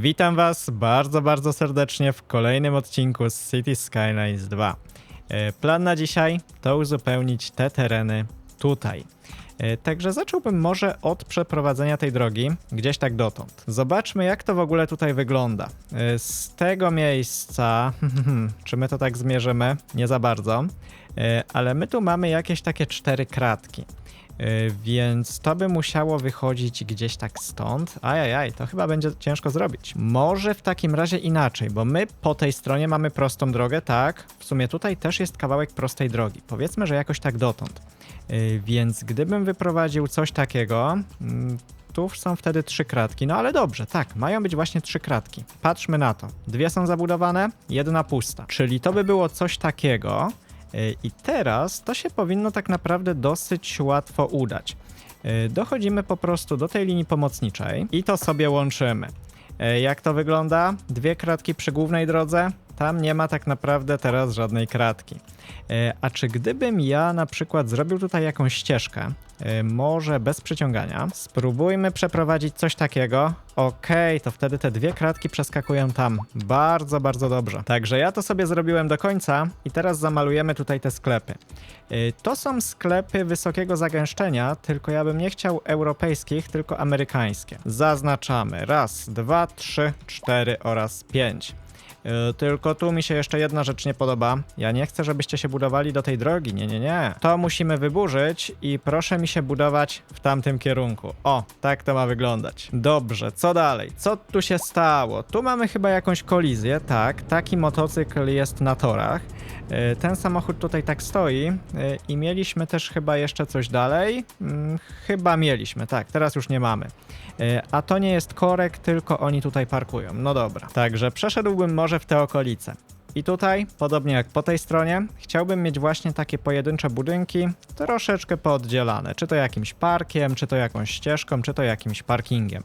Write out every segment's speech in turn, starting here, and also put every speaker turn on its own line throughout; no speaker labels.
Witam Was bardzo, bardzo serdecznie w kolejnym odcinku z City Skylines 2. E, Plan na dzisiaj to uzupełnić te tereny tutaj. E, Także zacząłbym może od przeprowadzenia tej drogi gdzieś tak dotąd. Zobaczmy, jak to w ogóle tutaj wygląda. E, Z tego miejsca, czy my to tak zmierzymy? Nie za bardzo, ale my tu mamy jakieś takie cztery kratki. Yy, Więc to by musiało wychodzić gdzieś tak stąd. Ajajaj, to chyba będzie ciężko zrobić. Może w takim razie inaczej, bo my po tej stronie mamy prostą drogę, tak? W sumie tutaj też jest kawałek prostej drogi. Powiedzmy, że jakoś tak dotąd. Yy, Więc gdybym wyprowadził coś takiego, mm, tu są wtedy trzy kratki. No ale dobrze, tak, mają być właśnie trzy kratki. Patrzmy na to. Dwie są zabudowane, jedna pusta. Czyli to by było coś takiego. I teraz to się powinno tak naprawdę dosyć łatwo udać. Yy, Dochodzimy po prostu do tej linii pomocniczej i to sobie łączymy. Yy, Jak to wygląda? Dwie kratki przy głównej drodze. Tam nie ma tak naprawdę teraz żadnej kratki. Yy, A czy gdybym ja na przykład zrobił tutaj jakąś ścieżkę, yy, może bez przyciągania, spróbujmy przeprowadzić coś takiego. Okej, to wtedy te dwie kratki przeskakują tam. Bardzo, bardzo dobrze. Także ja to sobie zrobiłem do końca i teraz zamalujemy tutaj te sklepy. Yy, To są sklepy wysokiego zagęszczenia, tylko ja bym nie chciał europejskich, tylko amerykańskie. Zaznaczamy. Raz, dwa, trzy, cztery oraz pięć. Yy, Tylko tu mi się jeszcze jedna rzecz nie podoba. Ja nie chcę, żebyście się budowali do tej drogi. Nie, nie, nie. To musimy wyburzyć i proszę mi się budować w tamtym kierunku. O, tak to ma wyglądać. Dobrze, co dalej? Co tu się stało? Tu mamy chyba jakąś kolizję, tak. Taki motocykl jest na torach. Yy, Ten samochód tutaj tak stoi yy, i mieliśmy też chyba jeszcze coś dalej. Mm, Chyba mieliśmy, tak, teraz już nie mamy. Yy, A to nie jest korek, tylko oni tutaj parkują. No dobra. Także przeszedłbym może w te okolice. I tutaj, podobnie jak po tej stronie, chciałbym mieć właśnie takie pojedyncze budynki, troszeczkę pooddzielane. Czy to jakimś parkiem, czy to jakąś ścieżką, czy to jakimś parkingiem.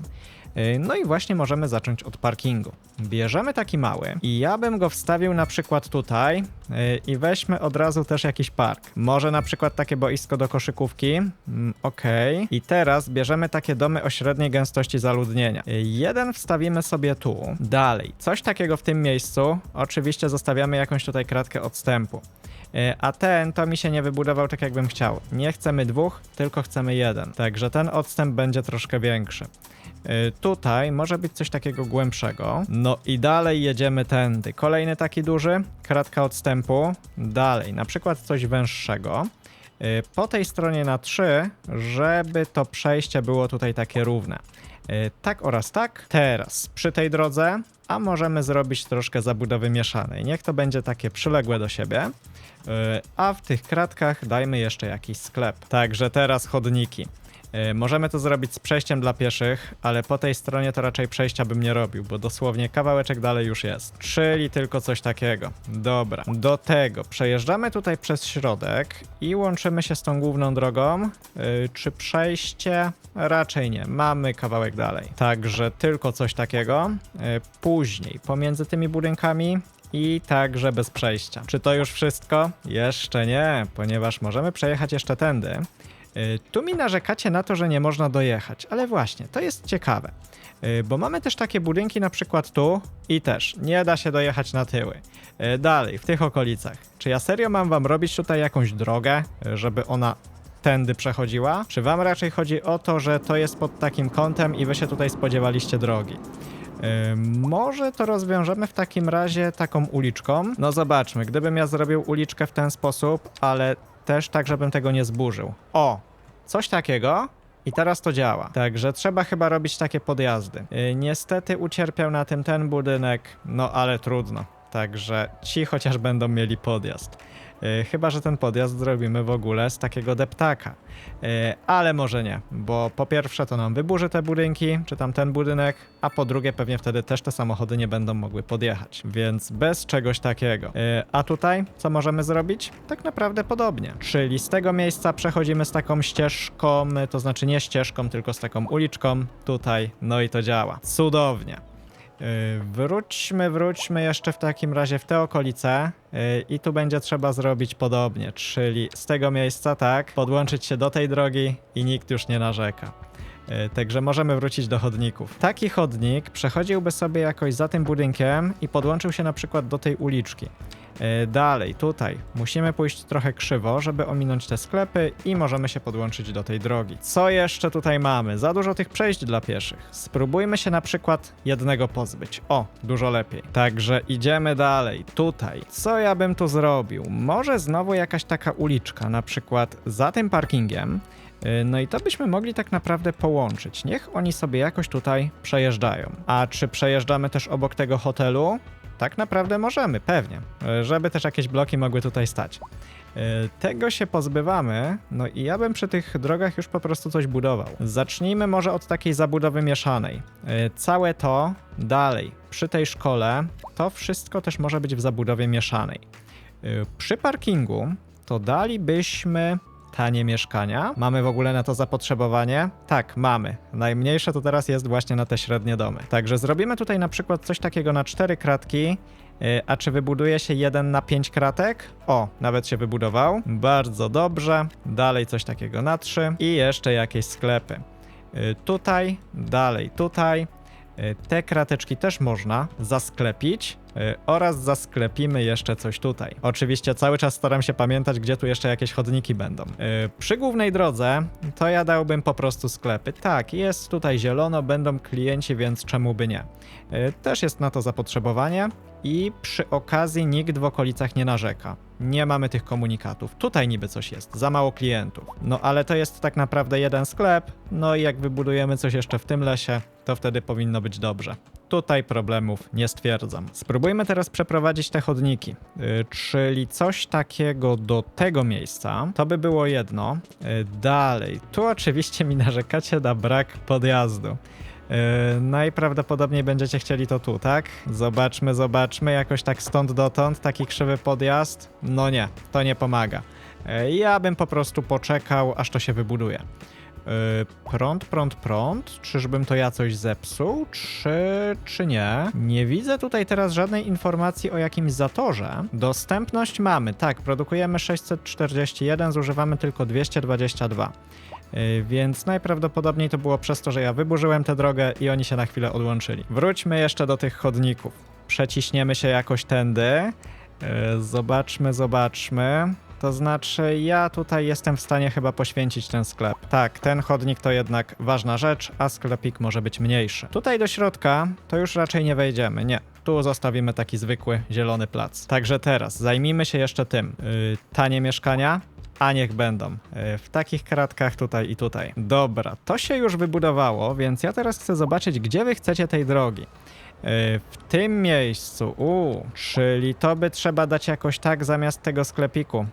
Yy, No i właśnie możemy zacząć od parkingu. Bierzemy taki mały i ja bym go wstawił na przykład tutaj yy, i weźmy od razu też jakiś park. Może na przykład takie boisko do koszykówki. Mm, Okej. I teraz bierzemy takie domy o średniej gęstości zaludnienia. Yy, Jeden wstawimy sobie tu. Dalej. Coś takiego w tym miejscu. Oczywiście zostawiamy jakąś tutaj kratkę odstępu. A ten to mi się nie wybudował tak jakbym chciał. Nie chcemy dwóch, tylko chcemy jeden. Także ten odstęp będzie troszkę większy. Y, Tutaj może być coś takiego głębszego. No i dalej jedziemy tędy. Kolejny taki duży, kratka odstępu. Dalej, na przykład coś węższego. Y, Po tej stronie na 3, żeby to przejście było tutaj takie równe. Y, Tak oraz tak. Teraz przy tej drodze, a możemy zrobić troszkę zabudowy mieszanej. Niech to będzie takie przyległe do siebie. A w tych kratkach dajmy jeszcze jakiś sklep. Także teraz chodniki. E, Możemy to zrobić z przejściem dla pieszych, ale po tej stronie to raczej przejścia bym nie robił, bo dosłownie kawałeczek dalej już jest. Czyli tylko coś takiego. Dobra. Do tego przejeżdżamy tutaj przez środek i łączymy się z tą główną drogą. E, Czy przejście? Raczej nie. Mamy kawałek dalej. Także tylko coś takiego. E, Później pomiędzy tymi budynkami i także bez przejścia. Czy to już wszystko? Jeszcze nie, ponieważ możemy przejechać jeszcze tędy. Y, Tu mi narzekacie na to, że nie można dojechać, ale właśnie, to jest ciekawe. Y, Bo mamy też takie budynki na przykład tu i też nie da się dojechać na tyły. Y, Dalej, w tych okolicach. Czy ja serio mam wam robić tutaj jakąś drogę, żeby ona tędy przechodziła? Czy wam raczej chodzi o to, że to jest pod takim kątem i wy się tutaj spodziewaliście drogi? Może to rozwiążemy w takim razie taką uliczką. No zobaczmy, gdybym ja zrobił uliczkę w ten sposób, ale też tak, żebym tego nie zburzył. O, coś takiego. I teraz to działa. Także trzeba chyba robić takie podjazdy. Y, Niestety ucierpiał na tym ten budynek, no ale trudno. Także ci chociaż będą mieli podjazd. Y, Chyba, że ten podjazd zrobimy w ogóle z takiego deptaka. Y, Ale może nie, bo po pierwsze to nam wyburzy te budynki, czy tam ten budynek, a po drugie pewnie wtedy też te samochody nie będą mogły podjechać. Więc bez czegoś takiego. Y, A tutaj co możemy zrobić? Tak naprawdę podobnie. Czyli z tego miejsca przechodzimy z taką ścieżką, to znaczy nie ścieżką, tylko z taką uliczką tutaj, no i to działa. Cudownie. Yy, Wróćmy, wróćmy jeszcze w takim razie w te okolice yy, i tu będzie trzeba zrobić podobnie, czyli z tego miejsca tak, podłączyć się do tej drogi i nikt już nie narzeka. E, Także możemy wrócić do chodników. Taki chodnik przechodziłby sobie jakoś za tym budynkiem i podłączył się na przykład do tej uliczki. E, Dalej, tutaj musimy pójść trochę krzywo, żeby ominąć te sklepy i możemy się podłączyć do tej drogi. Co jeszcze tutaj mamy? Za dużo tych przejść dla pieszych. Spróbujmy się na przykład jednego pozbyć. O, dużo lepiej. Także idziemy dalej. Tutaj. Co ja bym tu zrobił? Może znowu jakaś taka uliczka, na przykład za tym parkingiem. Yy, No i to byśmy mogli tak naprawdę połączyć. Niech oni sobie jakoś tutaj przejeżdżają. A czy przejeżdżamy też obok tego hotelu? Tak naprawdę możemy, pewnie. Yy, Żeby też jakieś bloki mogły tutaj stać. Yy, Tego się pozbywamy, no i ja bym przy tych drogach już po prostu coś budował. Zacznijmy może od takiej zabudowy mieszanej. Yy, Całe to dalej, przy tej szkole, to wszystko też może być w zabudowie mieszanej. Przy parkingu to dalibyśmy tanie mieszkania. Mamy w ogóle na to zapotrzebowanie? Tak, mamy. Najmniejsze to teraz jest właśnie na te średnie domy. Także zrobimy tutaj na przykład coś takiego na cztery kratki. Yy, A czy wybuduje się jeden na pięć kratek? O, nawet się wybudował. Bardzo dobrze. Dalej coś takiego na trzy. I jeszcze jakieś sklepy. Yy, Tutaj, dalej tutaj. Yy, Te krateczki też można zasklepić oraz zasklepimy jeszcze coś tutaj. Oczywiście cały czas staram się pamiętać, gdzie tu jeszcze jakieś chodniki będą. Yy, Przy głównej drodze to ja dałbym po prostu sklepy. Tak, jest tutaj zielono, będą klienci, więc czemu by nie. Yy, Też jest na to zapotrzebowanie i przy okazji nikt w okolicach nie narzeka. Nie mamy tych komunikatów. Tutaj niby coś jest, za mało klientów. No ale to jest tak naprawdę jeden sklep, no i jak wybudujemy coś jeszcze w tym lesie, to wtedy powinno być dobrze. Tutaj problemów nie stwierdzam. Spróbujmy teraz przeprowadzić te chodniki, yy, czyli coś takiego do tego miejsca. To by było jedno. Yy, dalej, tu oczywiście mi narzekacie na brak podjazdu. Yy, najprawdopodobniej będziecie chcieli to tu, tak? Zobaczmy, zobaczmy, jakoś tak stąd dotąd, taki krzywy podjazd. No nie, to nie pomaga. Ja bym po prostu poczekał, aż to się wybuduje. Yy, prąd, prąd, prąd. Czyżbym to ja coś zepsuł, czy, czy nie? Nie widzę tutaj teraz żadnej informacji o jakimś zatorze. Dostępność mamy, tak, produkujemy 641, zużywamy tylko 222. Yy, Więc najprawdopodobniej to było przez to, że ja wyburzyłem tę drogę i oni się na chwilę odłączyli. Wróćmy jeszcze do tych chodników. Przeciśniemy się jakoś tędy. Yy, Zobaczmy, zobaczmy. To znaczy, ja tutaj jestem w stanie chyba poświęcić ten sklep. Tak, ten chodnik to jednak ważna rzecz, a sklepik może być mniejszy. Tutaj do środka to już raczej nie wejdziemy, nie. Tu zostawimy taki zwykły zielony plac. Także teraz zajmijmy się jeszcze tym. Yy, tanie mieszkania, a niech będą. Yy, W takich kratkach tutaj i tutaj. Dobra, to się już wybudowało, więc ja teraz chcę zobaczyć, gdzie wy chcecie tej drogi. Yy, W tym miejscu, u, czyli to by trzeba dać jakoś tak zamiast tego sklepiku.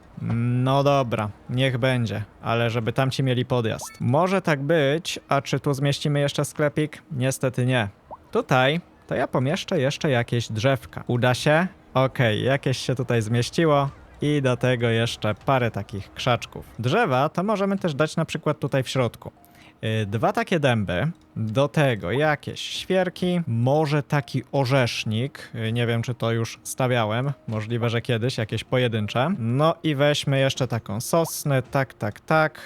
No dobra, niech będzie, ale żeby tamci mieli podjazd. Może tak być, a czy tu zmieścimy jeszcze sklepik? Niestety nie. Tutaj to ja pomieszczę jeszcze jakieś drzewka. Uda się? Okej, jakieś się tutaj zmieściło. I do tego jeszcze parę takich krzaczków. Drzewa to możemy też dać na przykład tutaj w środku. Yy, Dwa takie dęby, do tego jakieś świerki, może taki orzesznik, nie wiem czy to już stawiałem, możliwe, że kiedyś, jakieś pojedyncze. No i weźmy jeszcze taką sosnę, tak, tak, tak.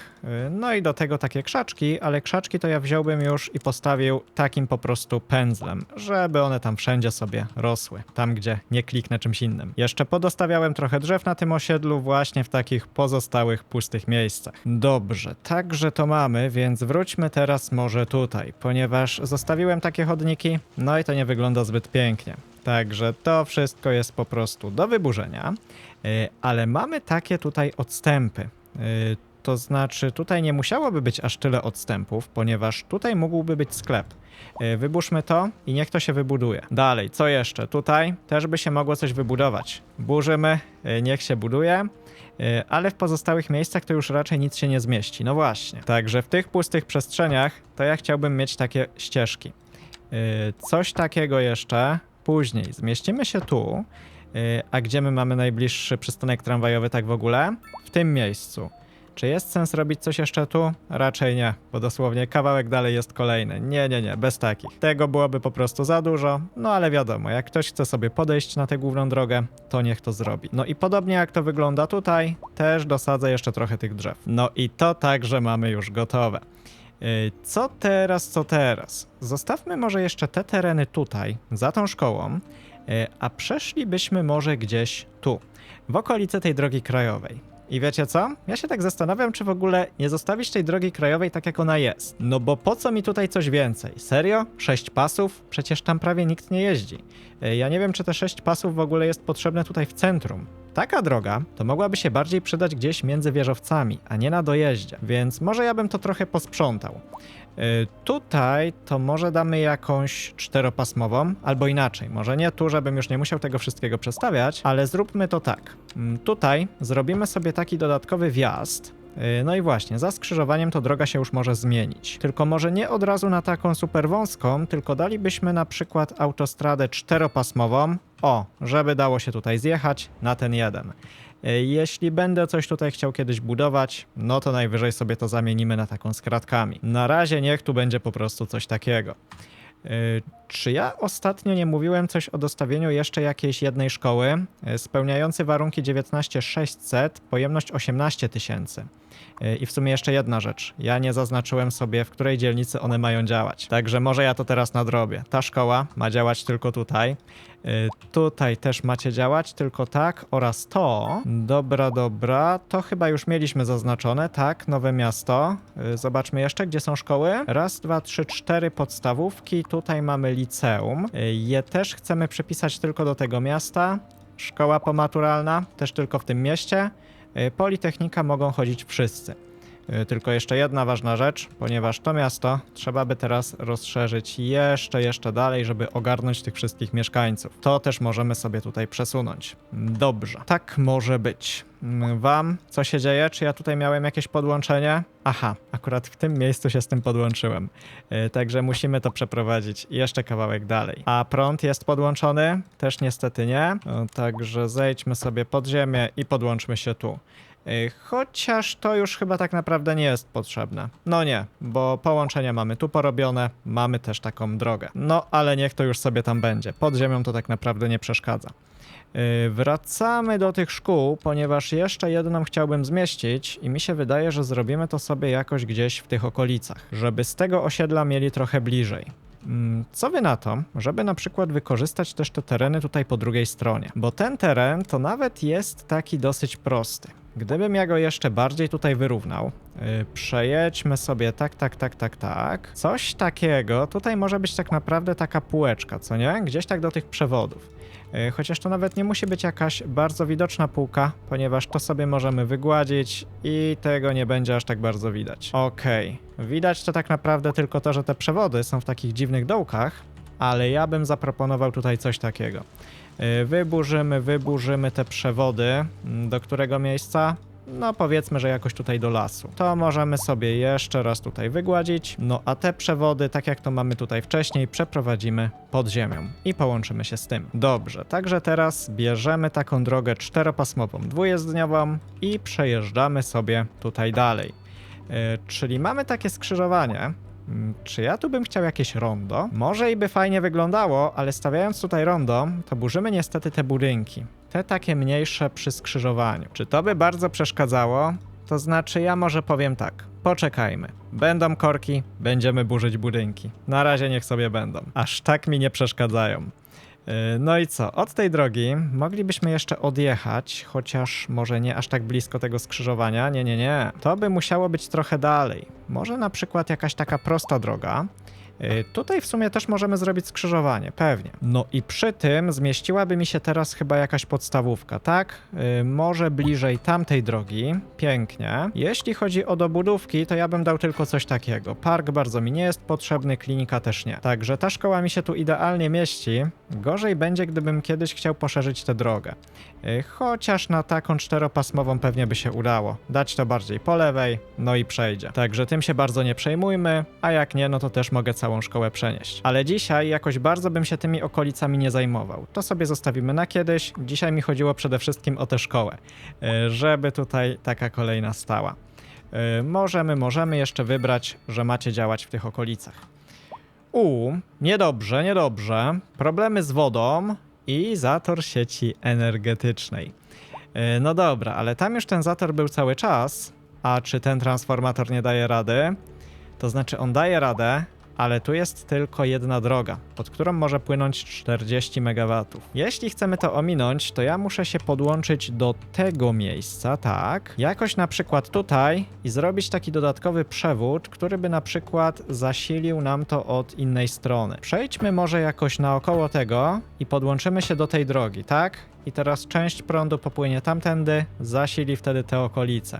No i do tego takie krzaczki, ale krzaczki to ja wziąłbym już i postawił takim po prostu pędzlem, żeby one tam wszędzie sobie rosły, tam gdzie nie kliknę czymś innym. Jeszcze podostawiałem trochę drzew na tym osiedlu właśnie w takich pozostałych pustych miejscach. Dobrze, także to mamy, więc wróćmy teraz może tutaj, ponieważ zostawiłem takie chodniki, no i to nie wygląda zbyt pięknie. Także to wszystko jest po prostu do wyburzenia, yy, ale mamy takie tutaj odstępy. To znaczy, tutaj nie musiałoby być aż tyle odstępów, ponieważ tutaj mógłby być sklep. Yy, Wyburzmy to i niech to się wybuduje. Dalej, co jeszcze? Tutaj też by się mogło coś wybudować. Burzymy, yy, niech się buduje. Yy, Ale w pozostałych miejscach to już raczej nic się nie zmieści. No właśnie. Także w tych pustych przestrzeniach to ja chciałbym mieć takie ścieżki. Coś takiego jeszcze później. Zmieścimy się tu. A gdzie my mamy najbliższy przystanek tramwajowy tak w ogóle? W tym miejscu. Czy jest sens robić coś jeszcze tu? Raczej nie, bo dosłownie kawałek dalej jest kolejny. Nie, nie, nie, bez takich. Tego byłoby po prostu za dużo, no ale wiadomo, jak ktoś chce sobie podejść na tę główną drogę, to niech to zrobi. No i podobnie jak to wygląda tutaj, też dosadzę jeszcze trochę tych drzew. No i to także mamy już gotowe. Yy, Co teraz, co teraz? Zostawmy może jeszcze te tereny tutaj, za tą szkołą, yy, a przeszlibyśmy może gdzieś tu, w okolice tej drogi krajowej. I wiecie co? Ja się tak zastanawiam, czy w ogóle nie zostawić tej drogi krajowej tak, jak ona jest. No bo po co mi tutaj coś więcej? Serio? Sześć pasów? Przecież tam prawie nikt nie jeździ. Yy, Ja nie wiem, czy te sześć pasów w ogóle jest potrzebne tutaj w centrum. Taka droga to mogłaby się bardziej przydać gdzieś między wieżowcami, a nie na dojeździe, więc może ja bym to trochę posprzątał. Y, Tutaj to może damy jakąś czteropasmową, albo inaczej, może nie tu, żebym już nie musiał tego wszystkiego przestawiać, ale zróbmy to tak. Mm, Tutaj zrobimy sobie taki dodatkowy wjazd, y, no i właśnie, za skrzyżowaniem to droga się już może zmienić. Tylko może nie od razu na taką super wąską, tylko dalibyśmy na przykład autostradę czteropasmową, o, żeby dało się tutaj zjechać na ten jeden. Y, Jeśli będę coś tutaj chciał kiedyś budować, no to najwyżej sobie to zamienimy na taką z kratkami. Na razie niech tu będzie po prostu coś takiego. Czy ja ostatnio nie mówiłem coś o dostawieniu jeszcze jakiejś jednej szkoły y, spełniającej warunki 19600, pojemność 18 tysięcy? Y, I w sumie jeszcze jedna rzecz. Ja nie zaznaczyłem sobie, w której dzielnicy one mają działać. Także może ja to teraz nadrobię. Ta szkoła ma działać tylko tutaj. Y, Tutaj też macie działać tylko tak oraz to. Dobra, dobra. To chyba już mieliśmy zaznaczone, tak? Nowe miasto. Zobaczmy jeszcze, gdzie są szkoły. Raz, dwa, trzy, cztery podstawówki. Tutaj mamy liceum. Je też chcemy przypisać tylko do tego miasta. Szkoła pomaturalna też tylko w tym mieście. Politechnika mogą chodzić wszyscy. Y, Tylko jeszcze jedna ważna rzecz, ponieważ to miasto trzeba by teraz rozszerzyć jeszcze, jeszcze dalej, żeby ogarnąć tych wszystkich mieszkańców. To też możemy sobie tutaj przesunąć. Dobrze, tak może być. Mm, Wam, co się dzieje? Czy ja tutaj miałem jakieś podłączenie? Aha, akurat w tym miejscu się z tym podłączyłem. Y, Także musimy to przeprowadzić jeszcze kawałek dalej. A prąd jest podłączony? Też niestety nie. Y, Także zejdźmy sobie pod ziemię i podłączmy się tu. Y, Chociaż to już chyba tak naprawdę nie jest potrzebne. No nie, bo połączenia mamy tu porobione, mamy też taką drogę. No ale niech to już sobie tam będzie. Pod ziemią to tak naprawdę nie przeszkadza. Yy, Wracamy do tych szkół, ponieważ jeszcze jedną chciałbym zmieścić i mi się wydaje, że zrobimy to sobie jakoś gdzieś w tych okolicach, żeby z tego osiedla mieli trochę bliżej. Mm, Co wy na to, żeby na przykład wykorzystać też te tereny tutaj po drugiej stronie? Bo ten teren to nawet jest taki dosyć prosty. Gdybym ja go jeszcze bardziej tutaj wyrównał, yy, przejedźmy sobie tak, tak, tak, tak, tak. Coś takiego, tutaj może być tak naprawdę taka półeczka, co nie? Gdzieś tak do tych przewodów. Yy, Chociaż to nawet nie musi być jakaś bardzo widoczna półka, ponieważ to sobie możemy wygładzić i tego nie będzie aż tak bardzo widać. Okej, widać to tak naprawdę tylko to, że te przewody są w takich dziwnych dołkach, ale ja bym zaproponował tutaj coś takiego. Yy, Wyburzymy, wyburzymy te przewody. Mm, Do którego miejsca? No powiedzmy, że jakoś tutaj do lasu. To możemy sobie jeszcze raz tutaj wygładzić. No a te przewody, tak jak to mamy tutaj wcześniej, przeprowadzimy pod ziemią i połączymy się z tym. Dobrze, także teraz bierzemy taką drogę czteropasmową, dwujezdniową i przejeżdżamy sobie tutaj dalej. Yy, czyli mamy takie skrzyżowanie, Mm, Czy ja tu bym chciał jakieś rondo? Może i by fajnie wyglądało, ale stawiając tutaj rondo, to burzymy niestety te budynki. Te takie mniejsze przy skrzyżowaniu. Czy to by bardzo przeszkadzało? To znaczy, ja może powiem tak. Poczekajmy. Będą korki, będziemy burzyć budynki. Na razie niech sobie będą. Aż tak mi nie przeszkadzają. Yy, No i co? Od tej drogi moglibyśmy jeszcze odjechać, chociaż może nie aż tak blisko tego skrzyżowania. Nie, nie, nie. To by musiało być trochę dalej. Może na przykład jakaś taka prosta droga. Yy, Tutaj w sumie też możemy zrobić skrzyżowanie, pewnie. No i przy tym zmieściłaby mi się teraz chyba jakaś podstawówka, tak? Yy, może bliżej tamtej drogi. Pięknie. Jeśli chodzi o dobudówki, to ja bym dał tylko coś takiego. Park bardzo mi nie jest potrzebny, klinika też nie. Także ta szkoła mi się tu idealnie mieści. Gorzej będzie, gdybym kiedyś chciał poszerzyć tę drogę. Yy, Chociaż na taką czteropasmową pewnie by się udało. Dać to bardziej po lewej, no i przejdzie. Także tym się bardzo nie przejmujmy, a jak nie, no to też mogę całą szkołę przenieść. Ale dzisiaj jakoś bardzo bym się tymi okolicami nie zajmował. To sobie zostawimy na kiedyś. Dzisiaj mi chodziło przede wszystkim o tę szkołę, yy, żeby tutaj taka kolejna stała. Yy, Możemy, możemy jeszcze wybrać, że macie działać w tych okolicach. U, niedobrze, niedobrze. Problemy z wodą i zator sieci energetycznej. Yy, No dobra, ale tam już ten zator był cały czas. A czy ten transformator nie daje rady? To znaczy on daje radę, ale tu jest tylko jedna droga, pod którą może płynąć 40 MW. Jeśli chcemy to ominąć, to ja muszę się podłączyć do tego miejsca, tak, jakoś na przykład tutaj i zrobić taki dodatkowy przewód, który by na przykład zasilił nam to od innej strony. Przejdźmy może jakoś naokoło tego i podłączymy się do tej drogi, tak? I teraz część prądu popłynie tamtędy, zasili wtedy te okolice.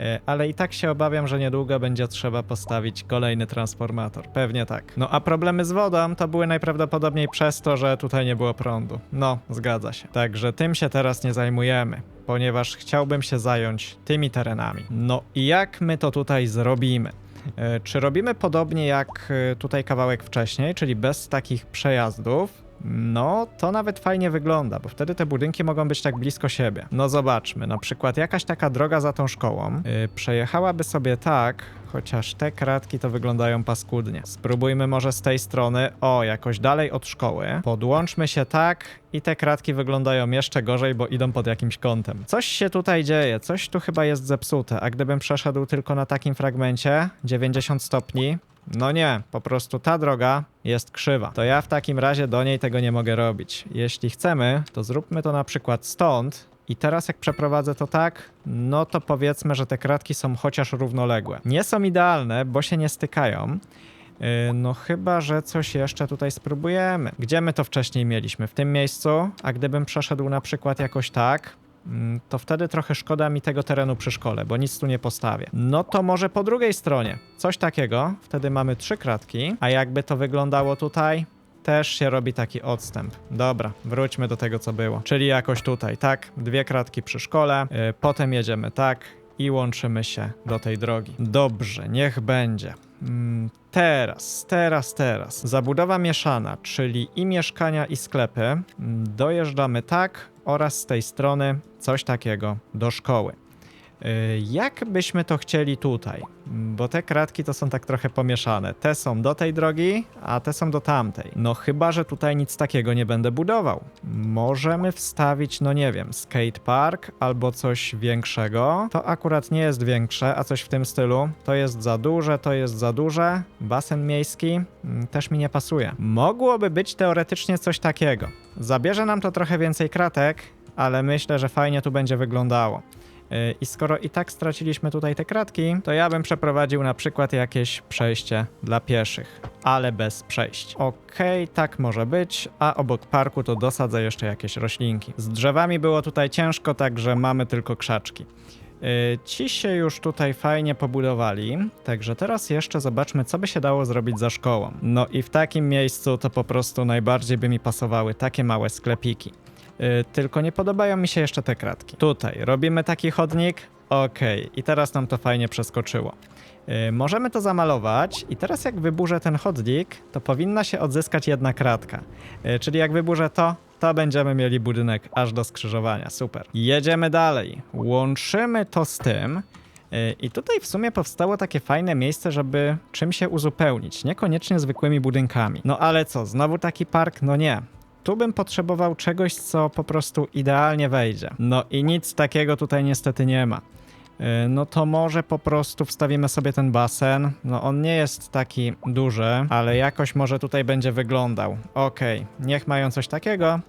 E, Ale i tak się obawiam, że niedługo będzie trzeba postawić kolejny transformator. Pewnie tak. No a problemy z wodą to były najprawdopodobniej przez to, że tutaj nie było prądu. No, zgadza się. Także tym się teraz nie zajmujemy, ponieważ chciałbym się zająć tymi terenami. No i jak my to tutaj zrobimy? E, Czy robimy podobnie jak e, tutaj kawałek wcześniej, czyli bez takich przejazdów? No, to nawet fajnie wygląda, bo wtedy te budynki mogą być tak blisko siebie. No zobaczmy, na przykład jakaś taka droga za tą szkołą yy, przejechałaby sobie tak, chociaż te kratki to wyglądają paskudnie. Spróbujmy może z tej strony, o, jakoś dalej od szkoły. Podłączmy się tak i te kratki wyglądają jeszcze gorzej, bo idą pod jakimś kątem. Coś się tutaj dzieje, coś tu chyba jest zepsute, a gdybym przeszedł tylko na takim fragmencie, 90 stopni, no nie, po prostu ta droga jest krzywa. To ja w takim razie do niej tego nie mogę robić. Jeśli chcemy, to zróbmy to na przykład stąd. I teraz jak przeprowadzę to tak, no to powiedzmy, że te kratki są chociaż równoległe. Nie są idealne, bo się nie stykają. Yy, No chyba, że coś jeszcze tutaj spróbujemy. Gdzie my to wcześniej mieliśmy? W tym miejscu? A gdybym przeszedł na przykład jakoś tak, to wtedy trochę szkoda mi tego terenu przy szkole, bo nic tu nie postawię. No to może po drugiej stronie. Coś takiego. Wtedy mamy trzy kratki. A jakby to wyglądało tutaj? Też się robi taki odstęp. Dobra, wróćmy do tego, co było. Czyli jakoś tutaj, tak? Dwie kratki przy szkole, yy, potem jedziemy tak i łączymy się do tej drogi. Dobrze, niech będzie. Mm, Teraz, teraz, teraz. Zabudowa mieszana, czyli i mieszkania, i sklepy. Mm, Dojeżdżamy tak oraz z tej strony coś takiego do szkoły. Yy, Jak byśmy to chcieli tutaj? Bo te kratki to są tak trochę pomieszane. Te są do tej drogi, a te są do tamtej. No chyba, że tutaj nic takiego nie będę budował. Możemy wstawić, no nie wiem, skate park albo coś większego. To akurat nie jest większe, a coś w tym stylu. To jest za duże, to jest za duże. Basen miejski mm, też mi nie pasuje. Mogłoby być teoretycznie coś takiego. Zabierze nam to trochę więcej kratek, ale myślę, że fajnie tu będzie wyglądało. Yy, I skoro i tak straciliśmy tutaj te kratki, to ja bym przeprowadził na przykład jakieś przejście dla pieszych, ale bez przejść. Okej, tak może być, a obok parku to dosadzę jeszcze jakieś roślinki. Z drzewami było tutaj ciężko, także mamy tylko krzaczki. Yy, Ci się już tutaj fajnie pobudowali, także teraz jeszcze zobaczmy, co by się dało zrobić za szkołą. No i w takim miejscu to po prostu najbardziej by mi pasowały takie małe sklepiki. Yy, tylko nie podobają mi się jeszcze te kratki. Tutaj robimy taki chodnik. Okej, i teraz nam to fajnie przeskoczyło. Yy, możemy to zamalować i teraz jak wyburzę ten chodnik, to powinna się odzyskać jedna kratka. Yy, czyli jak wyburzę to, to będziemy mieli budynek aż do skrzyżowania. Super. Jedziemy dalej. Łączymy to z tym. Yy, I tutaj w sumie powstało takie fajne miejsce, żeby czym się uzupełnić, niekoniecznie zwykłymi budynkami. No ale co, znowu taki park? No nie. Tu bym potrzebował czegoś, co po prostu idealnie wejdzie. No i nic takiego tutaj niestety nie ma. Yy, No to może po prostu wstawimy sobie ten basen. No on nie jest taki duży, ale jakoś może tutaj będzie wyglądał. Okej, niech mają coś takiego.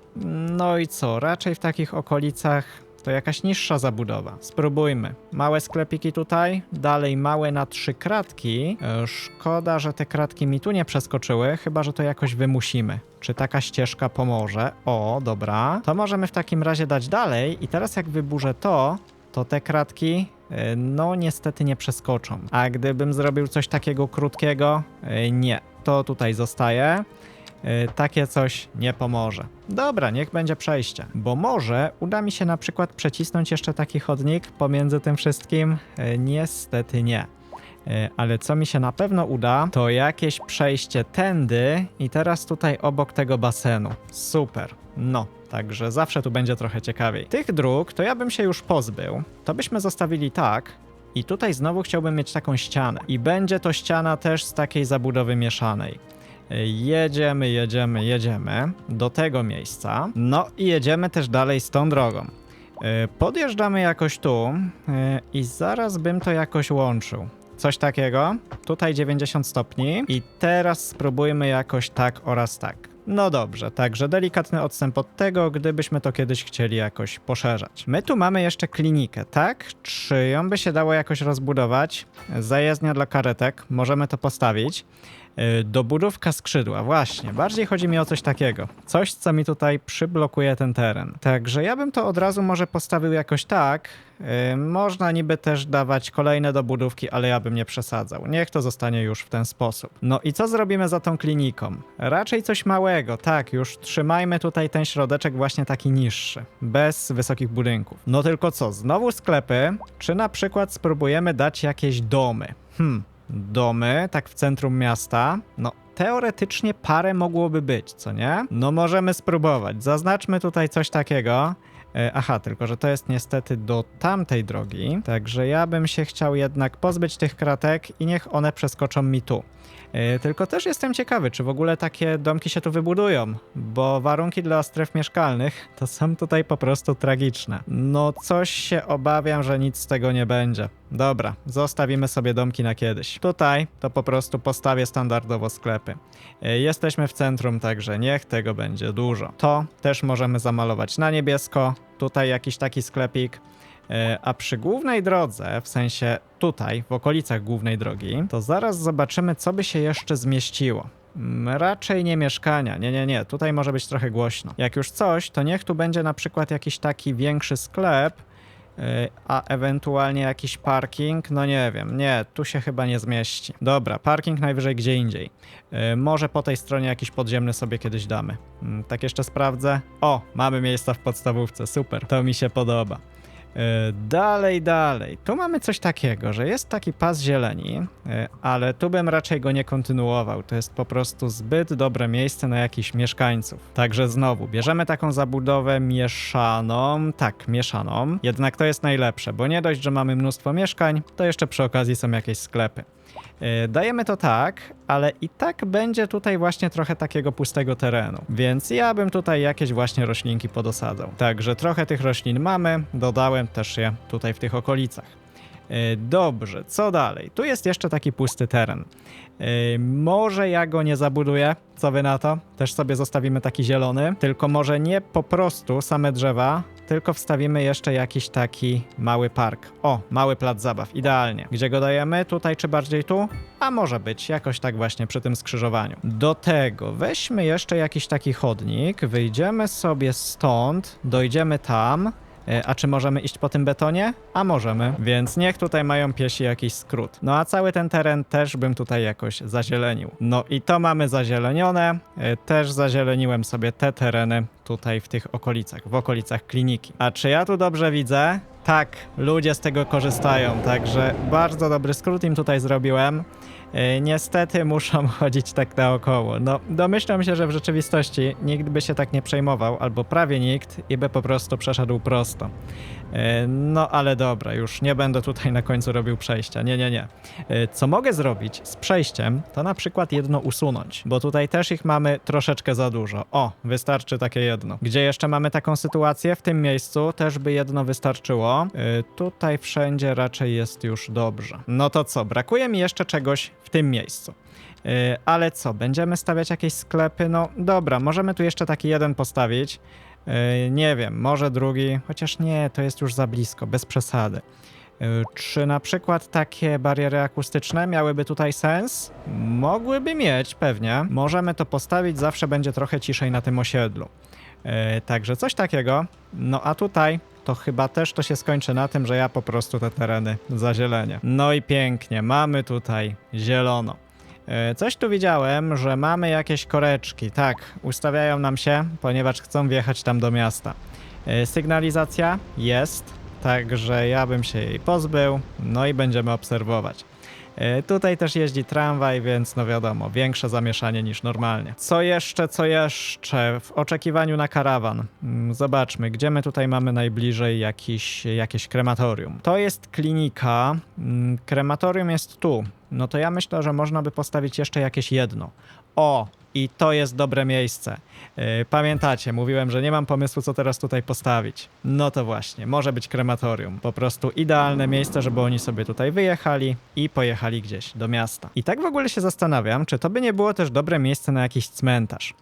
No i co, raczej w takich okolicach to jakaś niższa zabudowa. Spróbujmy. Małe sklepiki tutaj, dalej małe na trzy kratki. E, Szkoda, że te kratki mi tu nie przeskoczyły, chyba że to jakoś wymusimy. Czy taka ścieżka pomoże? O, dobra. To możemy w takim razie dać dalej i teraz jak wyburzę to, to te kratki e, no niestety nie przeskoczą. A gdybym zrobił coś takiego krótkiego, e, nie. To tutaj zostaje. Y, takie coś nie pomoże. Dobra, niech będzie przejście. Bo może uda mi się na przykład przecisnąć jeszcze taki chodnik pomiędzy tym wszystkim? Y, Niestety nie. Y, Ale co mi się na pewno uda, to jakieś przejście tędy i teraz tutaj obok tego basenu. Super. No, także zawsze tu będzie trochę ciekawiej. Tych dróg to ja bym się już pozbył. To byśmy zostawili tak, i tutaj znowu chciałbym mieć taką ścianę. I będzie to ściana też z takiej zabudowy mieszanej. Jedziemy, jedziemy, jedziemy do tego miejsca. No i jedziemy też dalej z tą drogą. E, Podjeżdżamy jakoś tu e, i zaraz bym to jakoś łączył. coś takiego. Tutaj 90 stopni. I teraz spróbujmy jakoś tak oraz tak. No dobrze, także delikatny odstęp od tego, gdybyśmy to kiedyś chcieli jakoś poszerzać. My tu mamy jeszcze klinikę, tak? Czy ją by się dało jakoś rozbudować? Zajezdnia dla karetek, możemy to postawić. Yy, Dobudówka skrzydła, właśnie. Bardziej chodzi mi o coś takiego. Coś, co mi tutaj przyblokuje ten teren. Także ja bym to od razu może postawił jakoś tak. Można niby też dawać kolejne dobudówki, ale ja bym nie przesadzał. Niech to zostanie już w ten sposób. No i co zrobimy za tą kliniką? Raczej coś małego, tak, już trzymajmy tutaj ten środeczek właśnie taki niższy, bez wysokich budynków. No tylko co, znowu sklepy, czy na przykład spróbujemy dać jakieś domy? Hmm, domy, tak w centrum miasta, no teoretycznie parę mogłoby być, co nie? No możemy spróbować. Zaznaczmy tutaj coś takiego. E, Aha, tylko że to jest niestety do tamtej drogi, także ja bym się chciał jednak pozbyć tych kratek i niech one przeskoczą mi tu. E, Tylko też jestem ciekawy, czy w ogóle takie domki się tu wybudują, bo warunki dla stref mieszkalnych to są tutaj po prostu tragiczne. No coś się obawiam, że nic z tego nie będzie. Dobra, zostawimy sobie domki na kiedyś. Tutaj to po prostu postawię standardowo sklepy. E, Jesteśmy w centrum, także niech tego będzie dużo. To też możemy zamalować na niebiesko. Tutaj jakiś taki sklepik. E, A przy głównej drodze, w sensie tutaj, w okolicach głównej drogi, to zaraz zobaczymy, co by się jeszcze zmieściło. Mm, Raczej nie mieszkania. Nie, nie, nie. Tutaj może być trochę głośno. Jak już coś, to niech tu będzie na przykład jakiś taki większy sklep, a ewentualnie jakiś parking. No nie wiem. Nie, tu się chyba nie zmieści. Dobra, parking najwyżej gdzie indziej. Yy, Może po tej stronie jakiś podziemny sobie kiedyś damy. Mm, Tak jeszcze sprawdzę. O, mamy miejsca w podstawówce. Super. To mi się podoba. E, Dalej, dalej. Tu mamy coś takiego, że jest taki pas zieleni, e, ale tu bym raczej go nie kontynuował. To jest po prostu zbyt dobre miejsce na jakichś mieszkańców. Także znowu, bierzemy taką zabudowę mieszaną. Tak, mieszaną. Jednak to jest najlepsze, bo nie dość, że mamy mnóstwo mieszkań, to jeszcze przy okazji są jakieś sklepy. E, Dajemy to tak, ale i tak będzie tutaj właśnie trochę takiego pustego terenu. Więc ja bym tutaj jakieś właśnie roślinki podosadzał. Także trochę tych roślin mamy, dodałem też je tutaj w tych okolicach. E, Dobrze, co dalej? Tu jest jeszcze taki pusty teren. E, Może ja go nie zabuduję, co wy na to? Też sobie zostawimy taki zielony, tylko może nie po prostu same drzewa, tylko wstawimy jeszcze jakiś taki mały park. O, mały plac zabaw, idealnie. Gdzie go dajemy? Tutaj czy bardziej tu? A może być, jakoś tak właśnie przy tym skrzyżowaniu. Do tego weźmy jeszcze jakiś taki chodnik, wyjdziemy sobie stąd, dojdziemy tam, A czy możemy iść po tym betonie? A możemy, więc niech tutaj mają piesi jakiś skrót. No a cały ten teren też bym tutaj jakoś zazielenił. No i to mamy zazielenione. E, Też zazieleniłem sobie te tereny tutaj w tych okolicach, w okolicach kliniki. A czy ja tu dobrze widzę? Tak, ludzie z tego korzystają, także bardzo dobry skrót im tutaj zrobiłem. E, Niestety muszą chodzić tak naokoło. No, domyślam się, że w rzeczywistości nikt by się tak nie przejmował, albo prawie nikt, i by po prostu przeszedł prosto. E, No, ale dobra, już nie będę tutaj na końcu robił przejścia. Nie, nie, nie. E, Co mogę zrobić z przejściem, to na przykład jedno usunąć, bo tutaj też ich mamy troszeczkę za dużo. O, wystarczy takie jedno. Gdzie jeszcze mamy taką sytuację? W tym miejscu też by jedno wystarczyło. E, Tutaj wszędzie raczej jest już dobrze. No to co, brakuje mi jeszcze czegoś w tym miejscu. Ale co, będziemy stawiać jakieś sklepy? No dobra, możemy tu jeszcze taki jeden postawić. Yy, nie wiem, może drugi, chociaż nie, to jest już za blisko, bez przesady. Yy, Czy na przykład takie bariery akustyczne miałyby tutaj sens? Mogłyby mieć, pewnie. Możemy to postawić, zawsze będzie trochę ciszej na tym osiedlu. Yy, Także coś takiego. No a tutaj to chyba też to się skończy na tym, że ja po prostu te tereny zazielenię. No i pięknie, mamy tutaj zielono. E, Coś tu widziałem, że mamy jakieś koreczki. Tak, ustawiają nam się, ponieważ chcą wjechać tam do miasta. E, Sygnalizacja jest, także ja bym się jej pozbył, no i będziemy obserwować. E, Tutaj też jeździ tramwaj, więc no wiadomo, większe zamieszanie niż normalnie. Co jeszcze, co jeszcze? W oczekiwaniu na karawan. Mm, Zobaczmy, gdzie my tutaj mamy najbliżej jakiś, jakieś krematorium. To jest klinika, mm, krematorium jest tu. No to ja myślę, że można by postawić jeszcze jakieś jedno. O, I to jest dobre miejsce. Yy, Pamiętacie, mówiłem, że nie mam pomysłu, co teraz tutaj postawić. No to właśnie, może być krematorium. Po prostu idealne miejsce, żeby oni sobie tutaj wyjechali i pojechali gdzieś do miasta. I tak w ogóle się zastanawiam, czy to by nie było też dobre miejsce na jakiś cmentarz.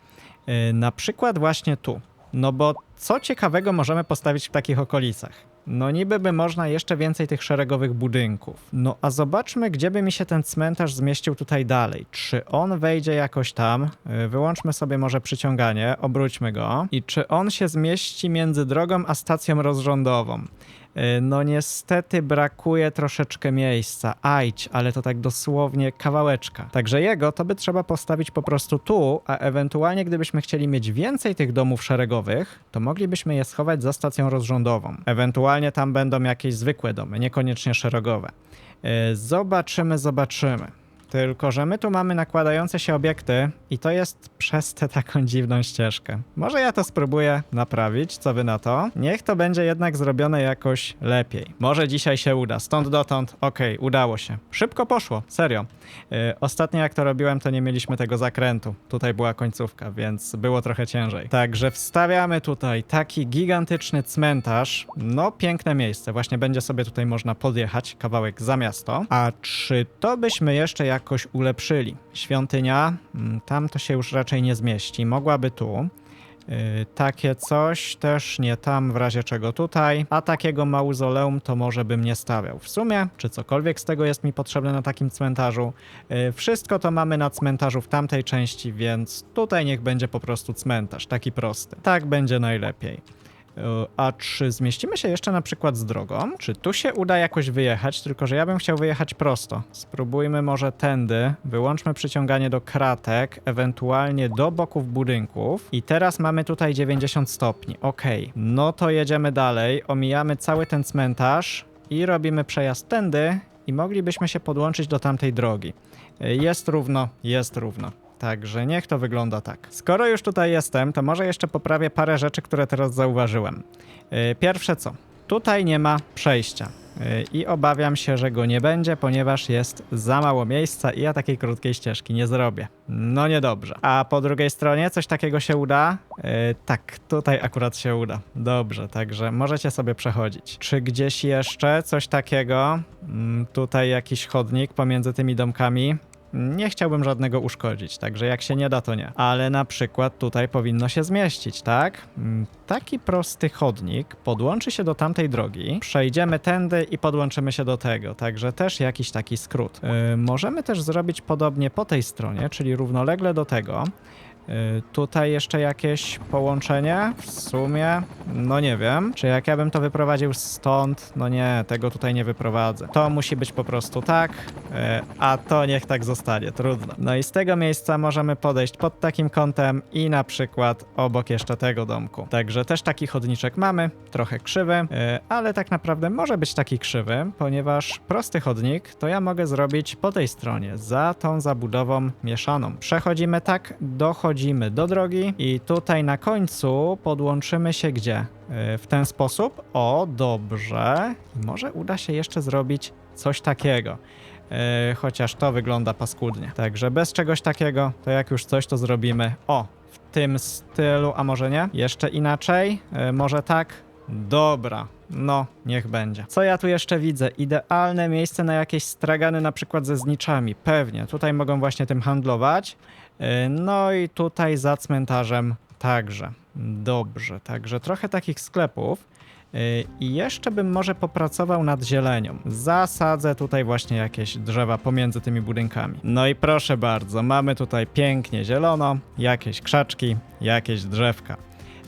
Yy, Na przykład właśnie tu. No bo co ciekawego możemy postawić w takich okolicach? No niby by można jeszcze więcej tych szeregowych budynków. No a zobaczmy, gdzie by mi się ten cmentarz zmieścił tutaj dalej. Czy on wejdzie jakoś tam? Yy, Wyłączmy sobie może przyciąganie, obróćmy go. I czy on się zmieści między drogą a stacją rozrządową? Yy, No niestety brakuje troszeczkę miejsca. Ajdź, ale to tak dosłownie kawałeczka. Także jego to by trzeba postawić po prostu tu, a ewentualnie gdybyśmy chcieli mieć więcej tych domów szeregowych, to moglibyśmy je schować za stacją rozrządową. Ewentualnie tam będą jakieś zwykłe domy, niekoniecznie szeregowe. Yy, Zobaczymy, zobaczymy. Tylko, że my tu mamy nakładające się obiekty i to jest przez tę taką dziwną ścieżkę. Może ja to spróbuję naprawić, co wy na to? Niech to będzie jednak zrobione jakoś lepiej. Może dzisiaj się uda. Stąd dotąd, okej, udało się. Szybko poszło, serio. Yy, ostatnio jak to robiłem, to nie mieliśmy tego zakrętu. Tutaj była końcówka, więc było trochę ciężej. Także wstawiamy tutaj taki gigantyczny cmentarz. No, piękne miejsce. Właśnie będzie sobie tutaj można podjechać kawałek za miasto. A czy to byśmy jeszcze jakoś ulepszyli? Świątynia, mm, tam to się już raczej nie zmieści. Mogłaby tu. Yy, takie coś też nie tam, w razie czego tutaj. A takiego mauzoleum to może bym nie stawiał. W sumie, czy cokolwiek z tego jest mi potrzebne na takim cmentarzu? Yy, wszystko to mamy na cmentarzu w tamtej części, więc tutaj niech będzie po prostu cmentarz, taki prosty. Tak będzie najlepiej. A czy zmieścimy się jeszcze na przykład z drogą? Czy tu się uda jakoś wyjechać? Tylko, że ja bym chciał wyjechać prosto. Spróbujmy może tędy. Wyłączmy przyciąganie do kratek, ewentualnie do boków budynków. I teraz mamy tutaj 90 stopni. Okej, no to jedziemy dalej. Omijamy cały ten cmentarz i robimy przejazd tędy i moglibyśmy się podłączyć do tamtej drogi. Jest równo, jest równo. Także niech to wygląda tak. Skoro już tutaj jestem, to może jeszcze poprawię parę rzeczy, które teraz zauważyłem. Yy, Pierwsze co? Tutaj nie ma przejścia. Yy, I obawiam się, że go nie będzie, ponieważ jest za mało miejsca i ja takiej krótkiej ścieżki nie zrobię. No niedobrze. A po drugiej stronie coś takiego się uda? Yy, tak, tutaj akurat się uda. Dobrze, także możecie sobie przechodzić. Czy gdzieś jeszcze coś takiego? Mm, tutaj jakiś chodnik pomiędzy tymi domkami? Nie chciałbym żadnego uszkodzić, także jak się nie da, to nie. Ale na przykład tutaj powinno się zmieścić, tak? Mm, Taki prosty chodnik podłączy się do tamtej drogi, przejdziemy tędy i podłączymy się do tego, także też jakiś taki skrót. Yy, możemy też zrobić podobnie po tej stronie, czyli równolegle do tego. Yy, tutaj jeszcze jakieś połączenie? W sumie, no nie wiem. Czy jak ja bym to wyprowadził stąd? No nie, tego tutaj nie wyprowadzę. To musi być po prostu tak, yy, a to niech tak zostanie, trudno. No i z tego miejsca możemy podejść pod takim kątem i na przykład obok jeszcze tego domku. Także też taki chodniczek mamy, trochę krzywy, yy, ale tak naprawdę może być taki krzywy, ponieważ prosty chodnik to ja mogę zrobić po tej stronie, za tą zabudową mieszaną. Przechodzimy tak, dochodzimy do drogi i tutaj na końcu podłączymy się gdzie? Yy, W ten sposób? O, dobrze. Może uda się jeszcze zrobić coś takiego. Yy, chociaż to wygląda paskudnie. Także bez czegoś takiego, to jak już coś, to zrobimy. O, w tym stylu, a może nie? Jeszcze inaczej? Yy, może tak? Dobra, no, niech będzie. Co ja tu jeszcze widzę? Idealne miejsce na jakieś stragany, na przykład ze zniczami. Pewnie, tutaj mogą właśnie tym handlować. Yy, No i tutaj za cmentarzem także. Dobrze, także trochę takich sklepów. Yy, I jeszcze bym może popracował nad zielenią. Zasadzę tutaj właśnie jakieś drzewa pomiędzy tymi budynkami. No i proszę bardzo, mamy tutaj pięknie zielono, jakieś krzaczki, jakieś drzewka.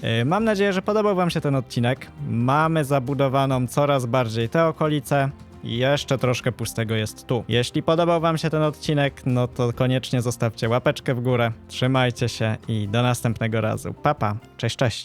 Yy, Mam nadzieję, że podobał Wam się ten odcinek. Mamy zabudowaną coraz bardziej te okolice. Jeszcze troszkę pustego jest tu. Jeśli podobał Wam się ten odcinek, no to koniecznie zostawcie łapeczkę w górę. Trzymajcie się i do następnego razu. Papa, pa. cześć, cześć.